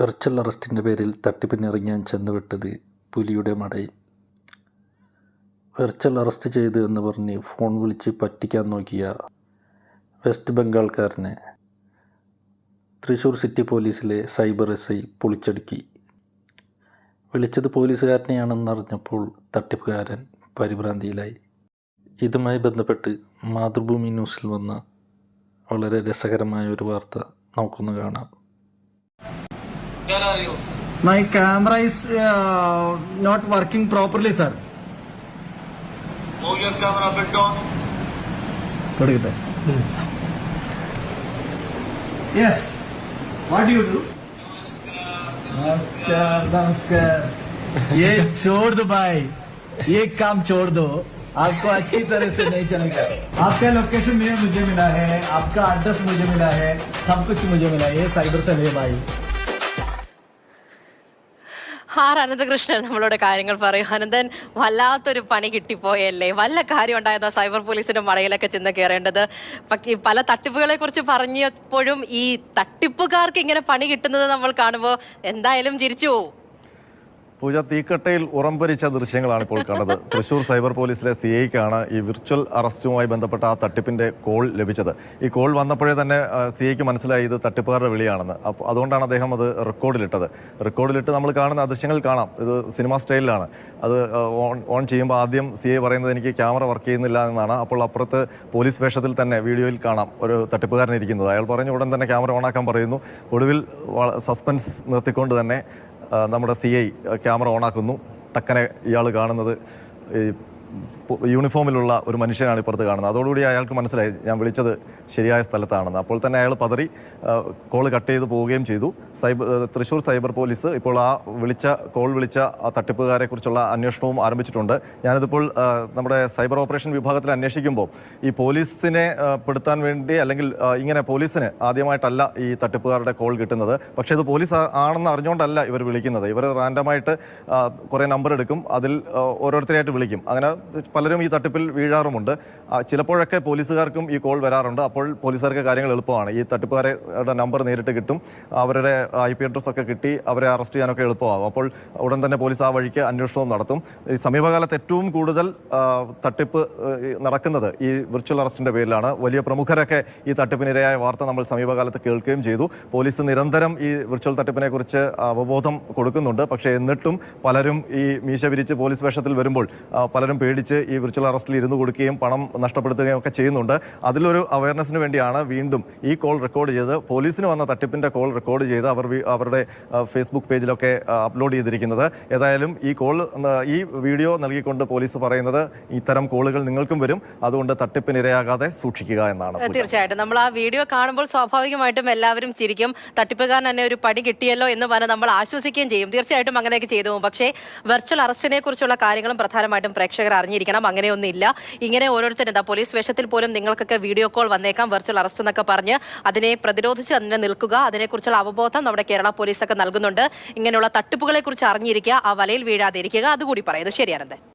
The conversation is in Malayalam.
വെർച്വൽ അറസ്റ്റിന്റെ പേരിൽ തട്ടിപ്പിനിറങ്ങാൻ ചെന്നുവിട്ടത് പുലിയുടെ മടയിൽ വെർച്വൽ അറസ്റ്റ് ചെയ്ത് എന്ന് പറഞ്ഞ് ഫോൺ വിളിച്ച് പറ്റിക്കാൻ നോക്കിയ വെസ്റ്റ് ബംഗാൾക്കാരനെ തൃശ്ശൂർ സിറ്റി പോലീസിലെ സൈബർ എസ് ഐ പൊളിച്ചടുക്കി. വിളിച്ചത് പോലീസുകാരനെയാണെന്നറിഞ്ഞപ്പോൾ തട്ടിപ്പുകാരൻ പരിഭ്രാന്തിയിലായി. ഇതുമായി ബന്ധപ്പെട്ട് മാതൃഭൂമി ന്യൂസിൽ വന്ന വളരെ രസകരമായ ഒരു വാർത്ത നമുക്കൊന്ന് കാണാം. My camera is uh, not working properly, sir. Move your camera a bit down. Put it there. Hmm. Yes. What do you do? नमस्कार नमस्कार ये छोड़ दो भाई ये काम छोड़ दो आपको अच्छी तरह से नहीं चलेगा आपका लोकेशन मुझे मिला है आपका एड्रेस मुझे मिला है सब कुछ मुझे मिला है ये साइबर से ले भाई ആർ അനന്തകൃഷ്ണൻ നമ്മളോട് കാര്യങ്ങൾ പറയും. അനന്തൻ വല്ലാത്തൊരു പണി കിട്ടിപ്പോയല്ലേ? വല്ല കാര്യം ഉണ്ടായിരുന്നോ സൈബർ പോലീസിന്റെ മടയിലൊക്കെ ചെന്ന് കയറേണ്ടത് പല തട്ടിപ്പുകളെ കുറിച്ച് പറഞ്ഞപ്പോഴും ഈ തട്ടിപ്പുകാർക്ക് ഇങ്ങനെ പണി കിട്ടുന്നത് നമ്മൾ കാണുമ്പോൾ എന്തായാലും ചിരിച്ചു പോവും. പൂജ തീക്കട്ടയിൽ ഉറംപരിച്ച ദൃശ്യങ്ങളാണ് ഇപ്പോൾ കണ്ടത്. തൃശൂർ സൈബർ പോലീസിലെ സി ഐക്കാണ് ഈ വിർച്വൽ അറസ്റ്റുമായി ബന്ധപ്പെട്ട ആ തട്ടിപ്പിന്റെ കോൾ ലഭിച്ചത്. ഈ കോൾ വന്നപ്പോഴേ തന്നെ സി ഐക്ക് മനസ്സിലായി ഇത് തട്ടിപ്പുകാരുടെ വിളിയാണെന്ന്. അപ്പോൾ അതുകൊണ്ടാണ് അദ്ദേഹം അത് റെക്കോർഡിലിട്ടത്. റെക്കോർഡിലിട്ട് നമ്മൾ കാണുന്ന ദൃശ്യങ്ങൾ കാണാം. ഇത് സിനിമ സ്റ്റൈലിലാണ്. അത് ഓൺ ഓൺ ചെയ്യുമ്പോൾ ആദ്യം സി ഐ പറയുന്നത് എനിക്ക് ക്യാമറ വർക്ക് ചെയ്യുന്നില്ല എന്നാണ്. അപ്പോൾ അപ്പുറത്ത് പോലീസ് വേഷത്തിൽ തന്നെ വീഡിയോയിൽ കാണാം ഒരു തട്ടിപ്പുകാരൻ ഇരിക്കുന്നത്. അയാൾ പറഞ്ഞു ഉടൻ തന്നെ ക്യാമറ ഓണാക്കാൻ പറയുന്നു. ഒടുവിൽ സസ്പെൻസ് നിർത്തിക്കൊണ്ട് തന്നെ നമ്മുടെ സി ഐ ക്യാമറ ഓണാക്കുന്നു. ടക്കനെ ഇയാൾ കാണുന്നത്. യൂണിഫോമിലുള്ള ഒരു മനുഷ്യനാണ് ഇപ്പുറത്ത് കാണുന്നത്. അതോടുകൂടി അയാൾക്ക് മനസ്സിലായി ഞാൻ വിളിച്ചത് ശരിയായ സ്ഥലത്താണെന്ന്. അപ്പോൾ തന്നെ അയാൾ പതറി കോൾ കട്ട് ചെയ്ത് പോവുകയും ചെയ്തു. സൈബർ തൃശ്ശൂർ സൈബർ പോലീസ് ഇപ്പോൾ ആ വിളിച്ച കോൾ വിളിച്ച ആ തട്ടിപ്പുകാരെക്കുറിച്ചുള്ള അന്വേഷണവും ആരംഭിച്ചിട്ടുണ്ട്. ഞാനിതിപ്പോൾ നമ്മുടെ സൈബർ ഓപ്പറേഷൻ വിഭാഗത്തിൽ അന്വേഷിക്കുമ്പോൾ ഈ പോലീസിനെ പെടുത്താൻ വേണ്ടി അല്ലെങ്കിൽ ഇങ്ങനെ പോലീസിന് ആദ്യമായിട്ടല്ല ഈ തട്ടിപ്പുകാരുടെ കോൾ കിട്ടുന്നത്. പക്ഷേ ഇത് പോലീസ് ആണെന്ന് അറിഞ്ഞുകൊണ്ടല്ല ഇവർ വിളിക്കുന്നത്. ഇവർ റാൻഡമായിട്ട് കുറേ നമ്പർ എടുക്കും. അതിൽ ഓരോരുത്തരെയായിട്ട് വിളിക്കും. അങ്ങനെ പലരും ഈ തട്ടിപ്പിൽ വീഴാറുമുണ്ട്. ചിലപ്പോഴൊക്കെ പോലീസുകാർക്കും ഈ കോൾ വരാറുണ്ട്. അപ്പോൾ പോലീസുകാർക്ക് കാര്യങ്ങൾ എളുപ്പമാണ്. ഈ തട്ടിപ്പുകാരുടെ നമ്പർ നേരിട്ട് കിട്ടും. അവരുടെ ഐ പി അഡ്രസ് ഒക്കെ കിട്ടി അവരെ അറസ്റ്റ് ചെയ്യാനൊക്കെ എളുപ്പമാകും. അപ്പോൾ ഉടൻ തന്നെ പോലീസ് ആ വഴിക്ക് അന്വേഷണവും നടത്തും. ഈ സമീപകാലത്ത് ഏറ്റവും കൂടുതൽ തട്ടിപ്പ് നടക്കുന്നത് ഈ വിർച്വൽ അറസ്റ്റിന്റെ പേരിലാണ്. വലിയ പ്രമുഖരൊക്കെ ഈ തട്ടിപ്പിനിരയായ വാർത്ത നമ്മൾ സമീപകാലത്ത് കേൾക്കുകയും ചെയ്തു. പോലീസ് നിരന്തരം ഈ വിർച്വൽ തട്ടിപ്പിനെക്കുറിച്ച് അവബോധം കൊടുക്കുന്നുണ്ട്. പക്ഷേ എന്നിട്ടും പലരും ഈ മീശ വിരിച്ച് പോലീസ് വേഷത്തിൽ വരുമ്പോൾ പലരും പേടിച്ച് ഈ വിർച്വൽ അറസ്റ്റിൽ ഇരുന്ന് കൊടുക്കുകയും പണം നഷ്ടപ്പെടുത്തുകയും ഒക്കെ ചെയ്യുന്നുണ്ട്. അതിലൊരു അവയർനെസ്സിന് വേണ്ടിയാണ് വീണ്ടും ഈ കോൾ റെക്കോർഡ് ചെയ്ത് പോലീസിന് വന്ന തട്ടിപ്പിന്റെ കോൾ റെക്കോർഡ് ചെയ്ത് അവർ അവരുടെ ഫേസ്ബുക്ക് പേജിലൊക്കെ അപ്ലോഡ് ചെയ്തിരിക്കുന്നത്. ഏതായാലും ഈ കോൾ ഈ വീഡിയോ നൽകിക്കൊണ്ട് പോലീസ് പറയുന്നത് ഇത്തരം കോളുകൾ നിങ്ങൾക്കും വരും. അതുകൊണ്ട് തട്ടിപ്പിനിരയാകാതെ സൂക്ഷിക്കുക എന്നാണ് തീർച്ചയായിട്ടും. നമ്മൾ ആ വീഡിയോ കാണുമ്പോൾ സ്വാഭാവികമായിട്ടും എല്ലാവരും ചിരിക്കും. തട്ടിപ്പുകാരൻ തന്നെ ഒരു പടി കിട്ടിയല്ലോ എന്ന് പറഞ്ഞ് നമ്മൾ ആശ്വസിക്കുകയും ചെയ്യും. തീർച്ചയായിട്ടും അങ്ങനെയൊക്കെ ചെയ്തു പോകും. പക്ഷേ വെർച്വൽ അറസ്റ്റിനെ കുറിച്ചുള്ള കാര്യങ്ങളും പ്രധാനമായിട്ടും പ്രേക്ഷകർ അറിഞ്ഞിരിക്കണം അങ്ങനെയൊന്നുമില്ല. ഇങ്ങനെ ഓരോരുത്തരും എന്താ പോലീസ് വേഷത്തിൽ പോലും നിങ്ങൾക്കൊക്കെ വീഡിയോ കോൾ വന്നേക്കാം വെർച്വൽ അറസ്റ്റ് എന്നൊക്കെ പറഞ്ഞ് അതിനെ പ്രതിരോധിച്ച് അതിനെ നിൽക്കുക അതിനെക്കുറിച്ചുള്ള അവബോധം നമ്മുടെ കേരള പോലീസൊക്കെ നൽകുന്നുണ്ട്. ഇങ്ങനെയുള്ള തട്ടിപ്പുകളെ കുറിച്ച് അറിഞ്ഞിരിക്കുക ആ വലയിൽ വീഴാതിരിക്കുക അതുകൂടി പറയുന്നത് ശരിയാണെന്ന്